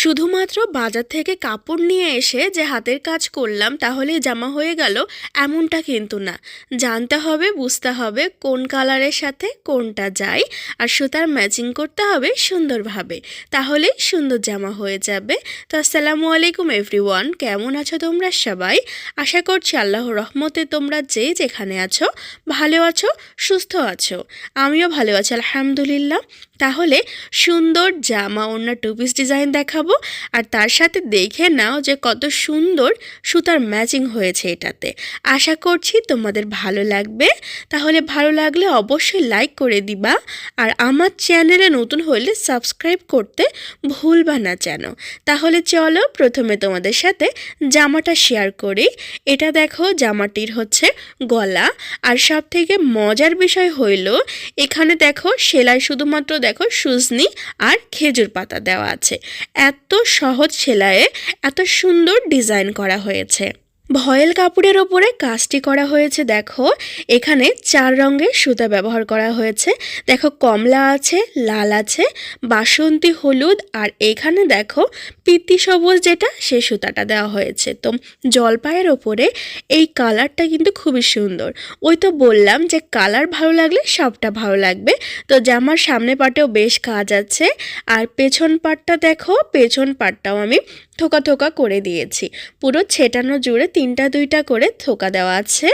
শুধুমাত্র বাজার থেকে কাপড় নিয়ে এসে যে হাতের কাজ করলাম তাহলে জামা হয়ে গেল এমনটা কিন্তু না। জানতে হবে, বুঝতে হবে কোন কালারের সাথে কোনটা যায়, আর সুতার ম্যাচিং করতে হবে সুন্দরভাবে। তাহলেই সুন্দর জামা হয়ে যাবে। তো আসসালামু আলাইকুম এভরিওয়ান, কেমন আছো তোমরা সবাই? আশা করছি আল্লাহর রহমতে তোমরা যে যেখানে আছো, ভালো আছো, সুস্থ আছো। আমিও ভালো আছি, আলহামদুলিল্লাহ। তাহলে সুন্দর জামা ওড়না টু পিস ডিজাইন দেখাবো। আর তার সাথে দেখে নাও যে কত সুন্দর সুতার ম্যাচিং হয়েছে এটাতে। আশা করছি তোমাদের ভালো লাগবে। তাহলে ভালো লাগলে অবশ্যই লাইক করে দিবা। আর আমার চ্যানেলে নতুন হলে সাবস্ক্রাইব করতে ভুলবা না যেন। তাহলে চলো প্রথমে তোমাদের সাথে জামাটা শেয়ার করি। এটা দেখো জামাটির হচ্ছে গলা। আর সব থেকে মজার বিষয় হইল, এখানে দেখো সেলাই শুধুমাত্র দেখো সুজনি আর খেজুর পাতা দেওয়া আছে। এত সহজ সেলাইয়ে এত সুন্দর ডিজাইন করা হয়েছে। ভয়েল কাপড়ের ওপরে কাজটি করা হয়েছে, দেখো। এখানে চার রঙের সুতা ব্যবহার করা হয়েছে। দেখো, কমলা আছে, লাল আছে, বাসন্তী, হলুদ, আর এখানে দেখো পিতি সবুজ যেটা, সে সুতাটা দেওয়া হয়েছে। তো জলপাইয়ের ওপরে এই কালারটা কিন্তু খুবই সুন্দর। ওই তো বললাম যে কালার ভালো লাগলে সবটা ভালো লাগবে। তো জামার সামনে পাটেও বেশ কাজ আছে। আর পেছন পাটটা দেখো, পেছন পাটটাও আমি থোকা থোকা করে দিয়েছি। পুরো ছেটানো জুড়ে তিনটা দুইটা করে থোকা দেওয়া আছে।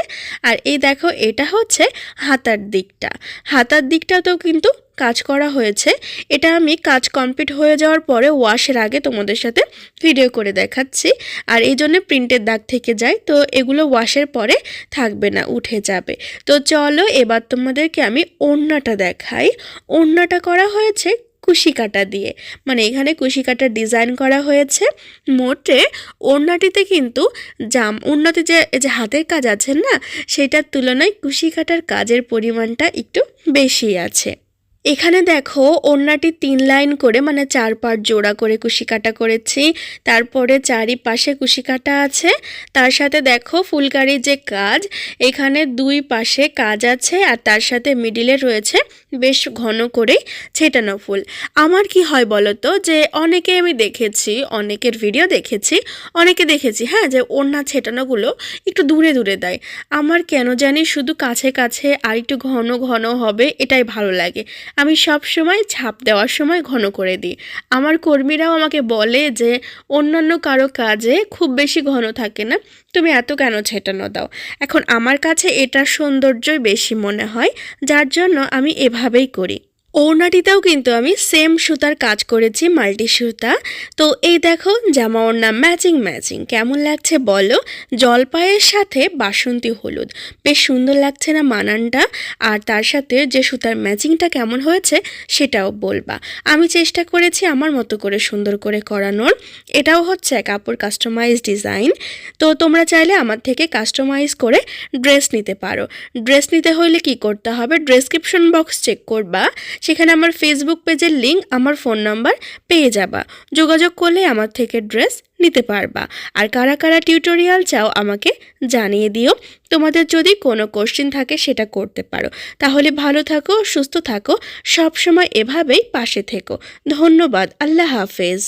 আর এই দেখো, এটা হচ্ছে হাতার দিকটা। হাতার দিকটাতেও কিন্তু কাজ করা হয়েছে। এটা আমি কাজ কমপ্লিট হয়ে যাওয়ার পরে ওয়াশের আগে তোমাদের সাথে ভিডিও করে দেখাচ্ছি। আর এই জন্য প্রিন্টের দাগ থেকে যায়, তো এগুলো ওয়াশের পরে থাকবে না, উঠে যাবে। তো চলো, এবার তোমাদেরকে আমি ওড়নাটা দেখাই। ওড়নাটা করা হয়েছে কুশি কাটা দিয়ে। মানে এখানে কুশি কাটার ডিজাইন করা হয়েছে। মোটে ওড়নাটিতে কিন্তু জাম ওড়নাতে যে যে হাতের কাজ আছে না, সেটার তুলনায় কুশি কাটার কাজের পরিমাণটা একটু বেশি আছে। এখানে দেখো ওড়নাটি তিন লাইন করে মানে চার পাট জোড়া করে কুশি কাটা করেছি। তারপরে চারিপাশে কুশি কাটা আছে। তার সাথে দেখো ফুলকারির যে কাজ, এখানে দুই পাশে কাজ আছে আর তার সাথে মিডিলে রয়েছে বেশ ঘন করে ছেটানো ফুল। আমার কি হয় বলো তো যে, অনেকে আমি দেখেছি, অনেকের ভিডিও দেখেছি, অনেকে দেখেছি হ্যাঁ যে ওড়না ছেটানোগুলো একটু দূরে দূরে দেয়। আমার কেন জানি শুধু কাছে কাছে আর একটু ঘন ঘন হবে, এটাই ভালো লাগে। আমি সব সময় ছাপ দেওয়ার সময় ঘন করে দিই। আমার কর্মীরাও আমাকে বলে যে, অন্যান্য কারও কাজে খুব বেশি ঘন থাকে না। তুমি এত কেন ছেটানো দাও? এখন আমার কাছে এটার সৌন্দর্যই বেশি মনে হয়, যার জন্য আমি এভাবেই করি। ওড়নাটিতেও কিন্তু আমি সেম সুতার কাজ করেছি মাল্টি সুতা। তো এই দেখো, জামা ওড়না ম্যাচিং ম্যাচিং কেমন লাগছে বলো? জলপাইয়ের সাথে বাসন্তী হলুদ। বেশ সুন্দর লাগছে না মানানটা? আর তার সাথে যে সুতার ম্যাচিংটা কেমন হয়েছে, সেটাও বলবা। আমি চেষ্টা করেছি আমার মতো করে সুন্দর করে করানোর। এটাও হচ্ছে কাপড় কাস্টমাইজ ডিজাইন তো তোমরা চাইলে আমার থেকে কাস্টমাইজ করে ড্রেস নিতে পারো। ড্রেস নিতে হলে কি করতে হবে? ড্রেসক্রিপশন বক্স চেক করবা। সেখানে আমার ফেসবুক পেজের লিঙ্ক আমার ফোন নাম্বার পেয়ে যাবা। যোগাযোগ করলে আমার থেকে ড্রেস নিতে পারবা। আর কারা কারা টিউটোরিয়াল চাও আমাকে জানিয়ে দিও। তোমাদের যদি কোনো কোশ্চিন থাকে সেটা করতে পারো। তাহলে ভালো থাকো, সুস্থ থাকো, সবসময় এভাবেই পাশে থেকো। ধন্যবাদ, আল্লাহ হাফেজ।